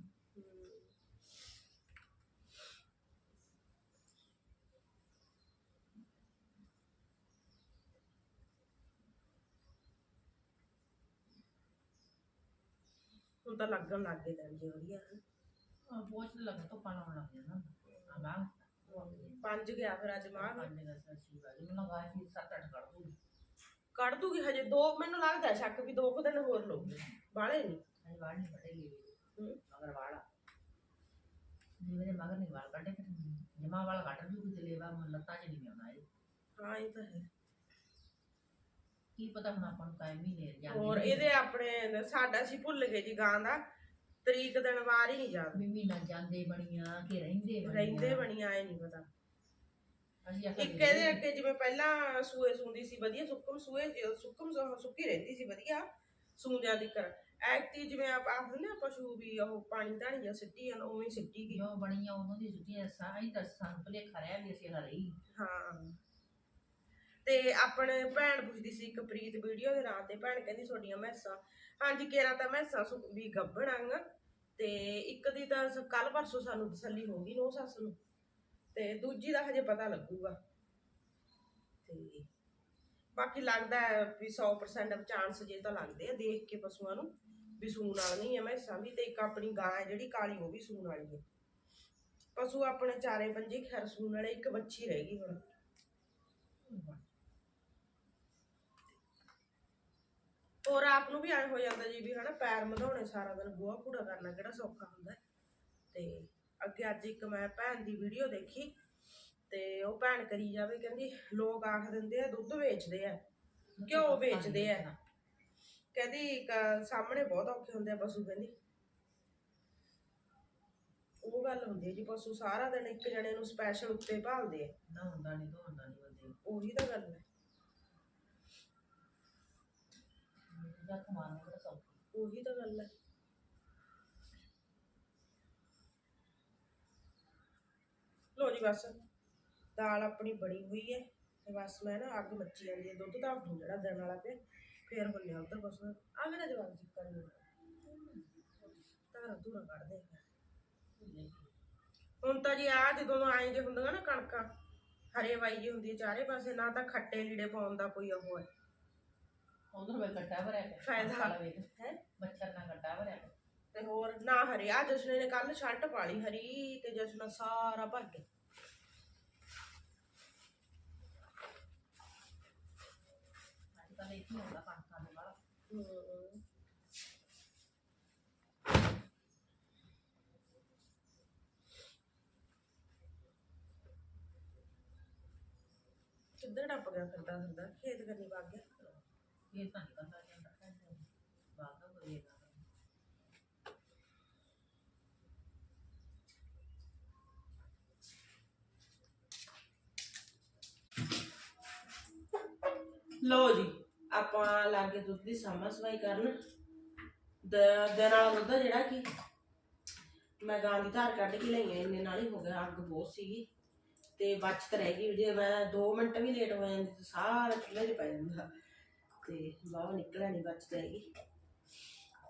ਹੁਣ ਤਾਂ ਲੱਗਣ ਲੱਗ ਗਏ ਦਿਨ ਜੇ ਵਧੀਆ। ਬਹੁਤ ਲੱਗ ਤੋਂ ਪਾਣਾ ਲੱਗ ਜਾਂਦਾ ਆ ਮੈਂ ਪੰਜ ਗਿਆ ਫਿਰ ਅੱਜ ਮਾਂ ਪੰਜ ਦਾ ਸੱਚੀ ਬਾਜੀ ਮੈਨੂੰ ਲਗਾ ਸੀ ਸੱਤ ਅੱਠ ਕਰ ਦੂੰ ਕੱਢ ਦੂਗੀ ਹਜੇ ਦੋ ਮੈਨੂੰ ਲੱਗਦਾ ਸ਼ੱਕ ਵੀ ਦੋ ਕੁ ਦਿਨ ਹੋਰ ਲਊਗੀ ਬਾਲੇ ਨਹੀਂ ਅਜੇ ਵਾਲ ਨਹੀਂ ਕੱਢੇ ਲਈ ਹੂੰ। ਮਗਰ ਵਾਲਾ ਜਿਵੇਂ ਦੇ ਮਗਰ ਨਹੀਂ ਵਾਲ ਕੱਢੇ ਫਿਰ। ਜਮਾ ਵਾਲ ਕੱਢ ਜੂ ਤੇ ਲੇਵਾ ਮਨ ਲੱਤਾਂ ਚ ਨਹੀਂ ਆਉਣਾ ਇਹ। ਹਾਂ ਇਹ ਤਾਂ ਹੈ। ਕੀ ਪਤਾ ਹੁਣ ਆਪਾਂ ਨੂੰ ਕਾਇਮ ਹੀ ਲੈ ਜਾਂਦੇ ਹੋਰ ਇਹਦੇ ਆਪਣੇ ਸਾਡਾ ਸੀ ਭੁੱਲ ਗਏ ਜੀ ਗਾਂ ਦਾ। ਤਰੀਕ ਦਿਨ ਵਾਰ ਹੀ ਨਹੀਂ ਯਾਦ। ਵੀ ਮਹੀਨਾ ਜਾਂਦੇ ਬਣੀਆਂ ਕਿ ਰਹਿੰਦੇ ਬਣੀਆਂ। ਰਹਿੰਦੇ ਬਣੀਆਂ ਆਏ ਨਹੀਂ ਪਤਾ। ਅਸੀਂ ਆਖਿਆ ਇੱਕ ਇਹਦੇ ਅੱਗੇ ਜਿਵੇਂ ਪਹਿਲਾਂ ਸੂਏ ਸੁੰਦੀ ਸੀ ਵਧੀਆ ਸੁੱਕਮ ਸੂਏ ਸੁੱਕਮ ਸੁ- ਸੁੱਕੀ ਰਹਿੰਦੀ ਸੀ ਵਧੀਆ ਸੂੰਦਿਆਂ ਦੀ ਕਰ ਐਕਟੀ ਜਿਵੇਂ ਆਪ ਆਖਦੇ ਨੇ ਪਸ਼ੂ ਵੀ ਉਹ ਪਾਣੀ ਧਾਣੀ ਜਾਂ ਸਿੱਟੀ ਜਾਂ ਉਵੇਂ ਹੀ ਸਿੱਟੀ ਗਈ। ਜੋ ਬਣੀਆਂ ਉਦੋਂ ਦੀ ਛੁੱਟੀਆਂ ਸਾਈ ਤਾਂ ਸਾਨੂੰ ਭੁਲੇਖਾ ਰਿਹਾ ਵੀ ਅਸੀਂ ਹਰੇ ਹੀ। ਹਾਂ। ਤੇ ਆਪਣੇ ਭੈਣ ਪੁੱਛਦੀ ਸੀ ਇੱਕ ਪ੍ਰੀਤ ਵੀਡੀਓ ਦੇ ਨਾਂ ਤੇ ਭੈਣ ਕਹਿੰਦੀ ਤੁਹਾਡੀਆਂ ਮੈਸਾਂ ਹਾਂਜੀ ਕੇਰਾ ਤਾਂ ਮੈਸਾਂ ਸੁ- ਵੀ ਗੱਭਣਾਂਗਾ ਤੇ ਇੱਕ ਦੀ ਤਾਂ ਕੱਲ ਪਰਸੋਂ ਸਾਨੂੰ ਤਸੱਲੀ ਹੋ ਗਈ ਨੋ ਸੱਸ ਨੂੰ। ਤੇ ਦੂਜੀ ਦਾ ਹਜੇ ਪਤਾ ਲੱਗੂਗਾ। ਤੇ ਬਾਕੀ ਲੱਗਦਾ ਹੈ ਵੀ 100% ਚਾਂਸ ਜੇ ਤਾਂ ਲੱਗਦੇ ਆ ਦੇਖ ਕੇ ਪਸ਼ੂਆਂ ਨੂੰ ਵੀ ਸੂਣ ਵਾਲ ਨਹੀਂ ਹੈ। ਮੈਸਾਂ ਵੀ ਤੇ ਇੱਕ ਆਪਣੀ ਗਾਂ ਹੈ ਜਿਹੜੀ ਕਾਲੀ, ਉਹ ਵੀ ਸੂਣ ਵਾਲੀ ਹੈ। ਪਸ਼ੂ ਆਪਣੇ ਚਾਰੇ ਪੰਜੇ ਖੈਰ ਸੂਣ ਵਾਲੇ, ਇੱਕ ਬੱਚੀ ਰਹਿ ਗਈ ਹੁਣ। ਔਰ ਆਪ ਨੂੰ ਵੀ ਐ ਹੋ ਜਾਂਦਾ ਜੀ ਵੀ ਹਨਾ ਪੈਰ ਮਧਾਉਣੇ ਸਾਰਾ ਦਿਨ ਗੋਹਾ ਕੂੜਾ ਕਰਨਾ ਕਿਹੜਾ ਸੌਖਾ ਹੁੰਦਾ। ਤੇ ਅੱਗੇ ਅੱਜ ਇੱਕ ਮੈਂ ਭੈਣ ਦੀ ਵੀਡੀਓ ਦੇਖੀ ਤੇ ਉਹ ਭੈਣ ਕਰੀ ਜਾਵੇ ਕਹਿੰਦੀ ਲੋਕ ਆਖ ਦਿੰਦੇ ਆ ਦੁੱਧ ਵੇਚਦੇ ਆ ਘਿਓ ਵੇਚਦੇ ਆ। ਕਹਿੰਦੀ ਸਾਹਮਣੇ ਬਹੁਤ ਔਖੇ ਹੁੰਦੇ ਆ ਪਸ਼ੂ ਕਹਿੰਦੀ। ਉਹ ਗੱਲ ਹੁੰਦੀ ਹੈ ਜੀ ਪਸ਼ੂ ਸਾਰਾ ਦਿਨ ਇੱਕ ਜਣੇ ਨੂੰ ਸਪੈਸ਼ਲ ਉੱਤੇ ਭਾਲਦੇ ਆ। ਨਾ ਹੁੰਦਾ ਨਹੀਂ ਤਾਂ ਹੁੰਦਾ ਨਹੀਂ ਬੰਦੇ ਉਹੀ ਤਾਂ ਗੱਲ ਹੈ। ਜਾਂ ਕਮਾਨ ਬੜਾ ਸੌਖਾ। ਉਹੀ ਤਾਂ ਗੱਲ ਹੈ। ਲੋ ਜੀ ਬਸ, ਦਾਲ ਆਪਣੀ ਬਣੀ ਹੋਈ ਹੈ ਤੇ ਬਸ ਮੈਂ ਨਾ ਅੱਗ ਮੱਚੀ ਜਾਂਦੀ ਹੈ। ਦੁੱਧ ਤਾਂ ਉੱਠੂ ਜਿਹੜਾ ਦਿਨ ਵਾਲਾ ਪਿਆ, ਫੇਰ ਹੁੰਨੇ ਉਧਰ ਬਸ ਆ ਮੇਰਾ ਜਵਾਬ ਚਿੱਕਰ ਨਹੀਂ ਤਾਰਾ ਧੂਰਾ ਕੱਢਦੇ ਆ। ਹੁਣ ਤਾਂ ਜੀ ਆ ਜਦੋਂ ਆਏ ਜੇ ਹੁੰਦੀਆਂ ਨਾ ਕਣਕਾਂ, ਹਰੇ ਵਾਈ ਜੀ ਹੁੰਦੀ ਹੈ ਚਾਰੇ ਪਾਸੇ, ਨਾ ਤਾਂ ਖੱਟੇ ਲੀੜੇ ਪਾਉਣ ਦਾ ਕੋਈ ਉਹ ਹੈ। ਉਧਰ ਵੇ ਕੱਟਾ ਭਰਿਆ ਪਿਆ ਫਾਇਦਾ। ਹੈ? ਮੱਛਰ ਨਾਲ ਕੱਟਾ ਭਰਿਆ ਪਿਆ। ਤੇ ਹੋਰ ਨਾ ਹਰੇ ਆ ਜਸ਼ਨੇ ਨੇ ਕੱਲ ਸ਼ਰਟ ਪਾ ਲਈ ਹਰੀ ਤੇ ਜਸ਼ਨਾ ਸਾਰਾ ਭਰ ਗਿਆ ਅੱਜ ਕੱਲ੍ਹ ਇਹ ਕੀ ਹੁੰਦਾ ਕਣਕਾਂ ਦੇ ਵਾਲਾ ਹਮ। ਕਿੱਧਰ ਟੱਪ ਗਿਆ ਫਿਰਦਾ ਫਿਰਦਾ? ਖੇਤ ਕਰਨੀ ਵਗ ਗਿਆ। ਇਹ ਤਾਂ ਨਹੀਂ ਕਰਦਾ ਜਾਂਦਾ ਬਾਗਾ ਬਰੇਗਾ ਲੋ ਜੀ, ਆਪਾਂ ਲਾਗੇ ਦੁੱਧ ਦੀ ਸਾਂਭਾ ਸਫ਼ਾਈ ਕਰਨ। ਦ- ਦਿਨ ਦੁੱਧ ਆ ਜਿਹੜਾ ਕਿ ਮੈਂ ਗਾਂ ਦੀ ਧਾਰ ਕੱਢ ਕੇ ਲਈ ਆ, ਇੰਨੇ ਨਾਲ ਹੀ ਹੋ ਗਿਆ, ਅੱਗ ਬਹੁਤ ਸੀਗੀ। ਤੇ ਬਚਤ ਰਹਿ ਗਈ ਜੇ ਮੈਂ 2 ਮਿੰਟ ਵੀ ਲੇਟ ਹੋ ਜਾਂਦੀ, ਤਾਂ ਸਾਰਾ ਚੁੱਲ੍ਹੇ 'ਚ ਪੈ ਜਾਂਦਾ। ਤੇ ਬਾਹਰ ਨਿਕਲਿਆ ਨਹੀਂ ਬਚ ਰਹਿ ਗਈ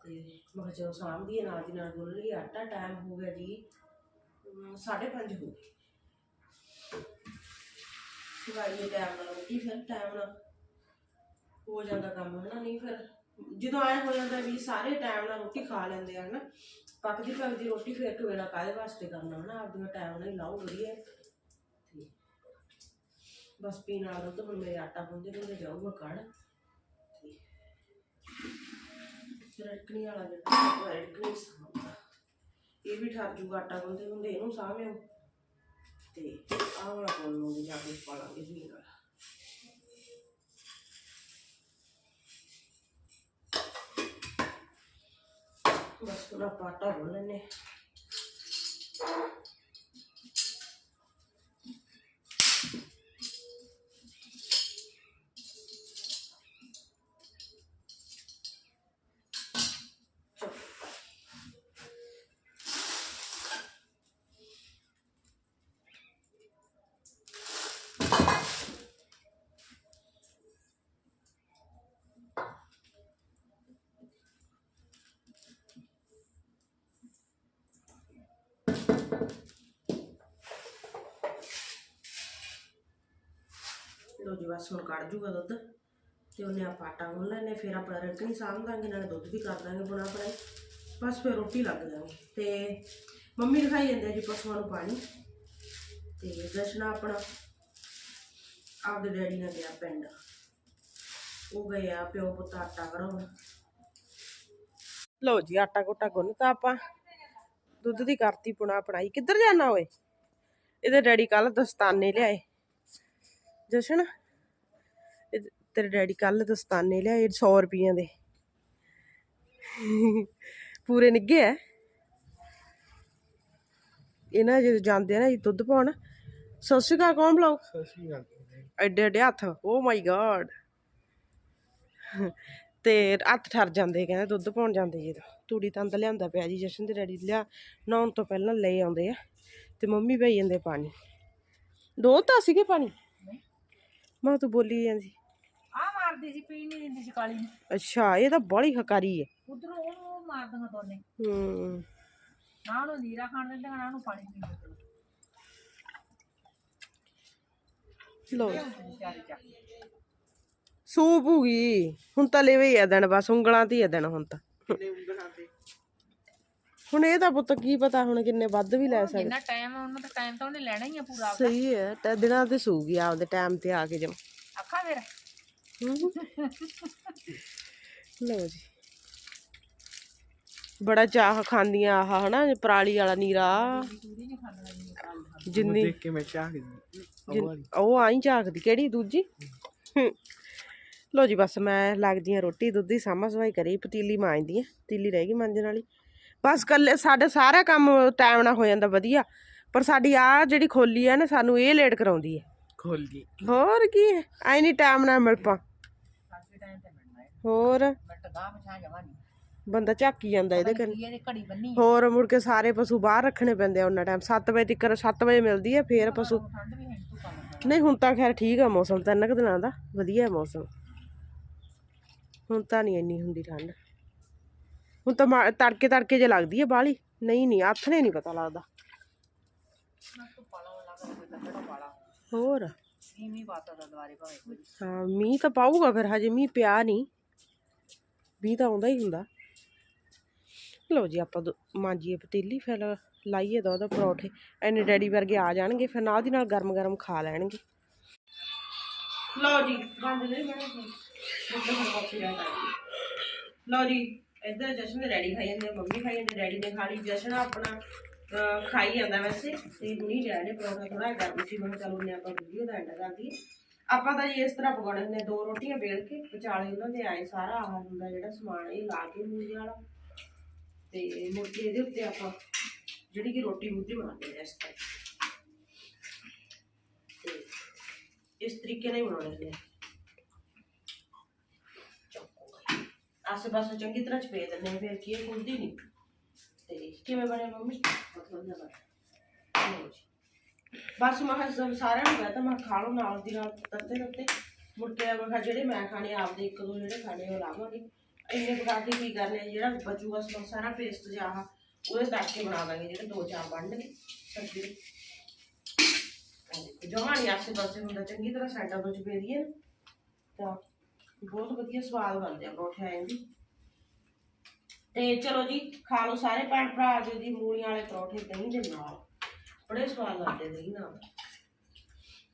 ਤੇ ਮੈਂ ਕਿਹਾ ਚਲੋ ਸਾਂਭਦੀ ਨਾਲ ਦੀ ਨਾਲ ਗੁੰਨ ਲਈ ਆਟਾ ਟਾਈਮ ਹੋ ਗਿਆ ਜੀ 5:30 ਹੋ ਗਏ। ਸਵਾਈ ਦੇ ਟਾਈਮ ਨਾਲ ਰੋਟੀ ਫਿਰ ਟਾਈਮ ਨਾਲ। ਹੋ ਜਾਂਦਾ ਕੰਮ, ਹਨਾ? ਨਹੀਂ ਫਿਰ ਜਦੋਂ ਆਏ ਹੋ ਜਾਂਦਾ ਵੀ ਸਾਰੇ ਟਾਈਮ ਨਾਲ ਰੋਟੀ ਖਾ ਲੈਂਦੇ ਆ, ਹਨਾ? ਪੱਕਦੀ ਪੱਕਦੀ ਰੋਟੀ ਫਿਰ ਵੇਲਾ ਕਾਹਦੇ ਵਾਸਤੇ ਕਰਨਾ, ਹਨਾ? ਆਪਦੀਆਂ ਟਾਈਮ ਨਾਲ ਹੀ ਲਾਓ, ਵਧੀਆ। ਬਸ ਪੀਣ ਵਾਲਾ ਦੁੱਧ ਹੁਣ ਮੇਰੇ ਆਟਾ ਗੁੰਦੇ ਗੁੰਦੇ ਜਾਊਗਾ ਕੜ ਤੇ ਰੜਕਣੀ ਵਾਲਾ ਜਿਹੜਾ ਰੜਕਣੀ ਸਾਂਭਦਾ ਇਹ ਵੀ ਠਰ ਜੂਗਾ ਆਟਾ ਗੁੰਦੇ ਹੁੰਦੇ ਇਹਨੂੰ ਸਾਂਭਿਓ। ਤੇ ਆਹ ਵਾਲਾ ਕੋਲ ਨੂੰ ਜਾ ਕੇ ਪਾ ਲਾਂਗੇ ਜ਼ਮੀਨ ਵਾਲਾ ਬਸ ਪੂਰਾ ਪਾਟਾ ਗੁੰਨ ਲੈਨੇ ਲੋ ਜੀ, ਬਸ ਹੁਣ ਕੱਢ ਜੂਗਾ ਦੁੱਧ ਤੇ ਉਹਨੇ ਆਪਾਂ ਆਟਾ ਗੁੰਨ ਲੈਨੇ ਫਿਰ ਆਪਾਂ ਰੜਕਣੀ ਸਾਂਭ ਦਾਂਗੇ, ਨਾਲੇ ਦੁੱਧ ਵੀ ਕਰ ਦਾਂਗੇ ਬੁਣਾ ਬਣਾਈ ਬਸ ਫਿਰ ਰੋਟੀ ਲੱਗ ਜਾਣੀ। ਤੇ ਮੰਮੀ ਦਿਖਾਈ ਜਾਂਦੇ ਜੀ ਪਸ਼ੂਆਂ ਨੂੰ ਪਾਣੀ। ਤੇ ਜਸ਼ਨਾ ਆਪਣਾ ਆਪਦੇ ਡੈਡੀ ਨਾਲ ਗਿਆ ਪਿੰਡ। ਉਹ ਗਏ ਪਿਓ ਪੁੱਤ ਆਟਾ ਕਢਾਉਣ ਲਓ ਜੀ, ਆਟਾ ਗੋਟਾ ਗੁੰਨ ਆਪਾਂ। ਦੁੱਧ ਦੀ ਕਰਤੀ ਪੁਣਾ ਪੜਾਈ ਕਿੱਧਰ ਜਾਣਾ ਓਏ? ਇਹਦੇ ਡੈਡੀ ਕੱਲ ਦਸਤਾਨੇ ਲਿਆਏ। ਜਸ਼ਨ ਤੇਰੇ ਡੈਡੀ ਕੱਲ ਦਸਤਾਨੇ ਲਿਆਏ 100 ਰੁਪਈਆਂ ਦੇ। ਪੂਰੇ ਨਿੱਗੇ ਐ। ਇਹਨਾਂ ਜਦੋਂ ਜਾਂਦੇ ਆ ਨਾ ਦੁੱਧ ਪਾਉਣ ਸਤਿ ਸ਼੍ਰੀ ਅਕਾਲ ਕੌਣ ਬੁਲਾਓ ਐਡੇ ਐਡੇ ਹੱਥ ਓ ਮਾਈ ਗॉड ਤੇ ਹੱਥ ਠਰ ਜਾਂਦੇ ਕਹਿੰਦੇ ਦੁੱਧ ਪਾਉਣ ਜਾਂਦੇ ਜੀ ਤੂੜੀ ਤੰਦ ਲਿਆਂਦਾ ਪਿਆ ਜੀ ਜਸ਼ਨ ਦੇ ਡੈਡੀ ਲਿਆ ਨਹਾਉਣ ਤੋਂ ਪਹਿਲਾਂ ਲੈ ਆਉਂਦੇ ਆ ਤੇ ਮੰਮੀ ਪਈ ਜਾਂਦੇ ਪਾਣੀ। ਡੋਲਤਾ ਸੀਗੇ ਪਾਣੀ? ਮੈਂ ਤੂੰ ਬੋਲੀ ਜਾਂਦੀ। ਆ ਮਾਰਦੀ ਸੀ ਪੀਣ ਨਹੀਂ ਦਿੰਦੀ ਸੀ ਕਾਲੀ ਨੂੰ। ਅੱਛਾ ਇਹ ਤਾਂ ਬੜੀ ਹਕਾਰੀ ਹੈ ਉਧਰੋਂ ਉਹਨੂੰ ਮਾਰ ਦਾਂਗਾ ਦੋਨੇ। ਹੂੰ। ਨਾ ਉਹਨੂੰ ਨੀਰਾ ਖਾਣ ਦਿੰਦੇ ਨਾ ਉਹਨੂੰ ਪਾਣੀ ਪੀਣ ਦਿੰਦੇ। ਲੋ ਸੂਪ ਹੋ ਗਈ। ਹੁਣ ਤਾਂ ਲੈਵੇ ਹੀ ਆ ਦਿਨ ਬਸ ਉਂਗਲਾਂ ਤੇ ਹੀ ਆ ਦਿਨ ਹੁਣ ਤਾਂ ਹੁਣ ਇਹ ਤਾਂ ਪੁੱਤ ਕੀ ਪਤਾ ਹੁਣ ਕਿੰਨੇ ਵੱਧ ਵੀ ਲੈ ਸਕਦੇ। ਜਿੰਨਾ ਟਾਈਮ ਉਹਨਾਂ ਦਾ ਟਾਈਮ ਤਾਂ ਉਹਨੇ ਲੈਣਾ ਹੀ ਆ ਪੂਰਾ ਸਹੀ ਹੈ ਤਾਂ ਦਿਨਾਂ ਤੇ ਸੂਗੀ ਆਪਦੇ ਟਾਈਮ ਤੇ ਆ ਕੇ ਜਮ। ਅੱਖਾਂ ਫਿਰ? ਲਓ ਜੀ। ਬੜਾ ਚਾਹ ਖਾਂਦੀਆਂ ਆਹ ਹਨਾ ਪਰਾਲੀ ਵਾਲਾ ਨੀਰਾ। ਜਿੰਨੀ ਦੇਖ ਕੇ ਮੈਂ ਚਾਹ ਗਈ ਜਿੰਨ- ਉਹ ਆਈ ਝਾਕਦੀ ਕਿਹੜੀ ਦੂਜੀ? ਲੋ ਜੀ ਬਸ ਮੈਂ ਲੱਗਦੀ ਆ ਰੋਟੀ ਦੁੱਧ ਦੀ ਸਾਮਾ ਸਵਾਈ ਕਰੀ ਪਤੀਲੀ ਮਾਂਜਦੀ ਆ। ਪਤੀਲੀ ਰਹਿ ਗਈ ਮਾਂਜਣ ਵਾਲੀ। ਬਸ ਕੱਲੇ ਸਾਡੇ ਸਾਰਾ ਕੰਮ ਟਾਈਮ ਨਾਲ ਹੋ ਜਾਂਦਾ ਵਧੀਆ। ਪਰ ਸਾਡੀ ਆ ਜਿਹੜੀ ਖੋਲੀ ਆ ਨਾ ਸਾਨੂੰ ਇਹ ਲੇਟ ਕਰਾਉਂਦੀ ਹੈ ਖੋਲ ਹੋਰ ਕੀ ਹੈ ਐ ਨਹੀਂ ਟਾਈਮ ਨਾਲ ਮਿਲ ਪਾ। ਤੇ ਹੋਰ? ਬੰਦਾ ਝਾਕੀ ਜਾਂਦਾ ਇਹਦੇ ਕੰਨ ਕੀ ਇਹਦੇ ਘੜੀ ਬੰਨੀ ਹੋਰ ਮੁੜ ਕੇ ਸਾਰੇ ਪਸ਼ੂ ਬਾਹਰ ਰੱਖਣੇ ਪੈਂਦੇ ਆ ਉਹਨਾਂ ਟਾਈਮ 7 ਵਜੇ ਤੱਕ 7 ਵਜੇ ਮਿਲਦੀ ਹੈ ਫੇਰ ਪਸ਼ੂ। ਤੂੰ ਨਹੀਂ ਹੁਣ ਤਾਂ ਖੈਰ ਠੀਕ ਆ ਮੌਸਮ ਤਿੰਨ ਕੁ ਦਿਨਾਂ ਦਾ। ਵਧੀਆ ਮੌਸਮ। ਹੁਣ ਤਾਂ ਨਹੀਂ ਇੰਨੀ ਹੁੰਦੀ ਠੰਡ। ਹੁਣ ਤਾਂ ਤੜਕੇ ਤੜਕੇ ਜੇ ਲੱਗਦੀ ਹੈ ਬਾਹਲੀ ਨਹੀਂ ਨਹੀਂ ਆਥਣੇ ਨਹੀਂ ਪਤਾ ਲੱਗਦਾ। ਮੈਂ ਤੂੰ ਪਾਲਾ ਲੱਗਾ ਕੋਈ ਤਾਂ ਕਿਹੜਾ ਪਾਲਾ ਹੋਰ ਨਹੀਂ ਮੀ ਬਾਤਾਂ ਦਾ ਦੁਆਰੇ ਭਾਵੇਂ ਕੋਈ। ਹਾਂ ਮੀਂਹ ਤਾਂ ਪਾਊਗਾ ਫਿਰ ਹਜੇ ਮੀਂਹ ਪਿਆ ਨਹੀਂ। ਮੀਂਹ ਤਾਂ ਆਉਂਦਾ ਹੀ ਹੁੰਦਾ। ਲਓ ਜੀ ਆਪਾਂ ਮਾਂਜੀਏ ਪਤੀਲੀ ਫਿਰ ਲਾਈਏ ਦੋ ਉਹਦਾ ਪਰੌਠੇ। ਐਨੇ ਡੈਡੀ ਵਰਗੇ ਆ ਜਾਣਗੇ ਫਿਰ ਨਾਲ ਦੀ ਨਾਲ ਗਰਮ ਗਰਮ ਖਾ ਲੈਣਗੇ। ਲਓ ਜੀ ਬੰਦ ਨਹੀਂ ਬਣੇ। ਲਓ ਜੀ ਇੱਧਰ ਜਸ਼ਨ ਦੇ ਡੈਡੀ ਖਾਈ ਜਾਂਦੇ ਆ, ਮੰਮੀ ਖਾਈ ਜਾਂਦੇ ਡੈਡੀ ਨੇ ਖਾ ਲਈ ਜਸ਼ਨ ਆਪਣਾ ਅਹ, ਖਾਈ ਜਾਂਦਾ ਵੈਸੇ ਤੇ ਹੁਣੀ ਲਿਆ ਨੇ ਪਰੌਂਠਾ ਥੋੜਾ ਗਰਮ ਸੀ ਮੈਂ ਕਿਹਾ ਚਲੋ ਨੇ ਆਪਾਂ ਵੀਡੀਓ ਦਾ ਐਂਡ ਕਰ ਦਈਏ। ਆਪਾਂ ਤਾਂ ਜੀ ਇਸ ਤਰ੍ਹਾਂ ਪਕਾਉਣੇ ਹੁੰਦੇ ਆ, ਦੋ ਰੋਟੀਆਂ ਵੇਲ ਕੇ ਵਿਚਾਲੇ ਉਹਨਾਂ ਦੇ ਆਏ ਸਾਰਾ ਆਹ ਹੁੰਦਾ ਜਿਹੜਾ ਸਮਾਨ ਇਹ ਲਾ ਕੇ ਮੂੰਹ ਵਾਲਾ। ਤੇ ਮੁੜ ਕੇ ਇਹਦੇ ਉੱਤੇ ਆਪਾਂ ਜਿਹੜੀ ਕਿ ਰੋਟੀ ਮੁੱਧੀ ਬਣਾਉਂਦੇ ਆ ਇਸ ਤਰ੍ਹਾਂ। ਤੇ ਇਸ ਤਰੀਕੇ ਨਾਲ ਹੀ ਬਣਾਉਣੇ ਹੁੰਦੇ ਆ। ਆਸੇ ਪਾਸੇ ਚੰਗੀ ਤਰ੍ਹਾਂ ਚਪੇ ਦਿੰਦੇ ਫਿਰ ਕੀ ਇਹ ਖੁੱਲਦੀ ਨਹੀਂ ਤੇ ਕਿਵੇਂ ਬਣਿਆ ਮੰਮੀ? ਬਹੁਤ ਵਧੀਆ ਬਣਿਆ ਲਓ ਜੀ। ਬਸ ਮੈਂ ਕਿਹਾ ਸਾਰਿਆਂ ਨੂੰ ਕਹਤਾ ਮੈਂ ਕਿਹਾ ਖਾ ਲਓ ਨਾਲ ਦੀ ਨਾਲ ਤੱਤੇ ਤੱਤੇ। ਮੁੜ ਕੇ ਮੈਂ ਕਿਹਾ ਜਿਹੜੇ ਮੈਂ ਖਾਣੇ ਆਪਦੇ ਇੱਕ ਦੋ ਜਿਹੜੇ ਖਾਣੇ ਉਹ ਲਾਵਾਂਗੇ। ਇੰਨੇ ਪਕਾ ਕੇ ਕੀ ਕਰਨੇ ਜਿਹੜਾ ਬਚੂਗਾ ਸੋ ਸਾਰਾ ਪੇਸਟ ਜਿਹਾ ਆਹ, ਉਹਦੇ ਤੜਕੇ ਬਣਾ ਦਾਂਗੇ ਜਿਹੜੇ ਦੋ ਚਾਰ ਬਣਨਗੇ ਸਬਜ਼ੀ ਦੇ। ਜਮਾ ਨਹੀਂ ਆਸੇ ਪਾਸੇ ਹੁੰਦਾ ਚੰਗੀ ਤਰ੍ਹਾਂ ਸਾਡਾ ਤੋਂ ਚਪੇ ਦੀਏ ਤਾਂ ਬਹੁਤ ਵਧੀਆ ਸਵਾਦ ਬਣਦੇ ਆ ਪਰੌਂਠੇ ਆਏ ਜੀ ਤੇ ਚਲੋ ਜੀ, ਖਾ ਲਓ ਸਾਰੇ ਭੈਣ ਭਰਾ ਜੀ ਮੂਲੀਆਂ ਵਾਲੇ ਪਰੌਂਠੇ ਦਹੀਂ ਦੇ ਨਾਲ। ਬੜੇ ਸਵਾਦ ਲੱਗਦੇ ਦਹੀਂ ਨਾਲ।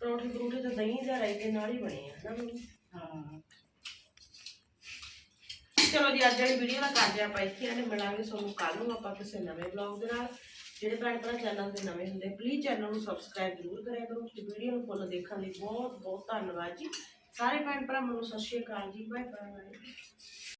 ਪਰੌਂਠੇ ਪਰੌਂਠੇ ਤਾਂ ਦਹੀਂ ਦਾ ਰਾਈ ਦੇ ਨਾਲ ਹੀ ਬਣੇ ਆ ਹਾਂ। ਚਲੋ ਜੀ, ਅੱਜ ਵਾਲੀ ਵੀਡੀਓ ਦਾ ਕਰਦੇ ਆਪਾਂ ਇੱਥੇ ਆਨੇ ਮਿਲਾਂਗੇ ਤੁਹਾਨੂੰ ਕੱਲ ਨੂੰ ਆਪਾਂ ਕਿਸੇ ਨਵੇਂ ਬਲੌਗ ਦੇ ਨਾਲ। ਜਿਹੜੇ ਭੈਣ ਭਰਾ ਚੈਨਲ ਦੇ ਨਵੇਂ ਹੁੰਦੇ ਪਲੀਜ਼ ਚੈਨਲ ਨੂੰ ਸਬਸਕ੍ਰਾਈਬ ਜ਼ਰੂਰ ਕਰਿਆ ਕਰੋ। ਤੇ ਵੀਡੀਓ ਨੂੰ ਫੁੱਲ ਦੇਖਣ ਲਈ ਬਹੁਤ ਬਹੁਤ ਧੰਨਵਾਦ ਜੀ। ਸਾਰੇ ਭੈਣ ਭਰਾਵਾਂ ਨੂੰ ਸਤਿ ਸ਼੍ਰੀ ਅਕਾਲ ਜੀ ਬਾਏ ਬਾਏ